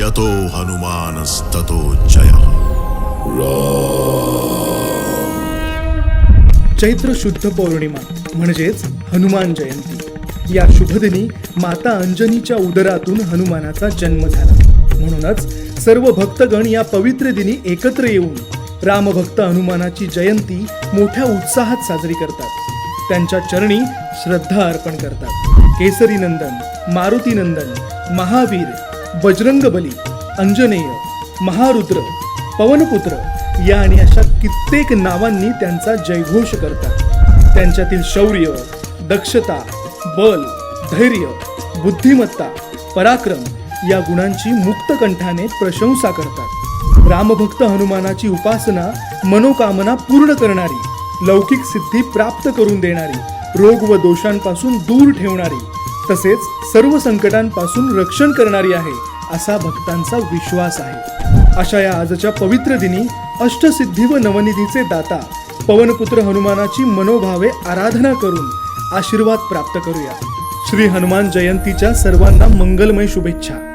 यतो हनुमानस्ततो जय। चैत्र शुद्ध पौर्णिमा म्हणजेच हनुमान जयंती. या शुभदिनी माता अंजनीच्या उदरातून हनुमानाचा जन्म झाला. म्हणूनच सर्व भक्तगण या पवित्र दिनी एकत्र येऊन रामभक्त हनुमानाची जयंती मोठ्या उत्साहात साजरी करतात. त्यांच्या चरणी श्रद्धा अर्पण करतात. केसरी नंदन मारुती नंदन महावीर बजरंग बली अंजनेय महारुद्र पवनपुत्र या आणि अशा कित्येक नावांनी त्यांचा जयघोष करतात. त्यांच्यातील शौर्य दक्षता बल धैर्य बुद्धिमत्ता पराक्रम या गुणांची मुक्त कंठाने प्रशंसा करतात. रामभक्त हनुमानाची उपासना मनोकामना पूर्ण करणारी लौकिक सिद्धी प्राप्त करून देणारी रोग व दोषांपासून दूर ठेवणारी तसेच सर्व संकटांपासून रक्षण करणारी आहे असा भक्तांचा विश्वास आहे. अशा या आजच्या पवित्र दिनी अष्टसिद्धी व नवनिधीचे दाता पवनपुत्र हनुमानाची मनोभावे आराधना करून आशीर्वाद प्राप्त करूया. श्री हनुमान जयंतीच्या सर्वांना मंगलमय शुभेच्छा.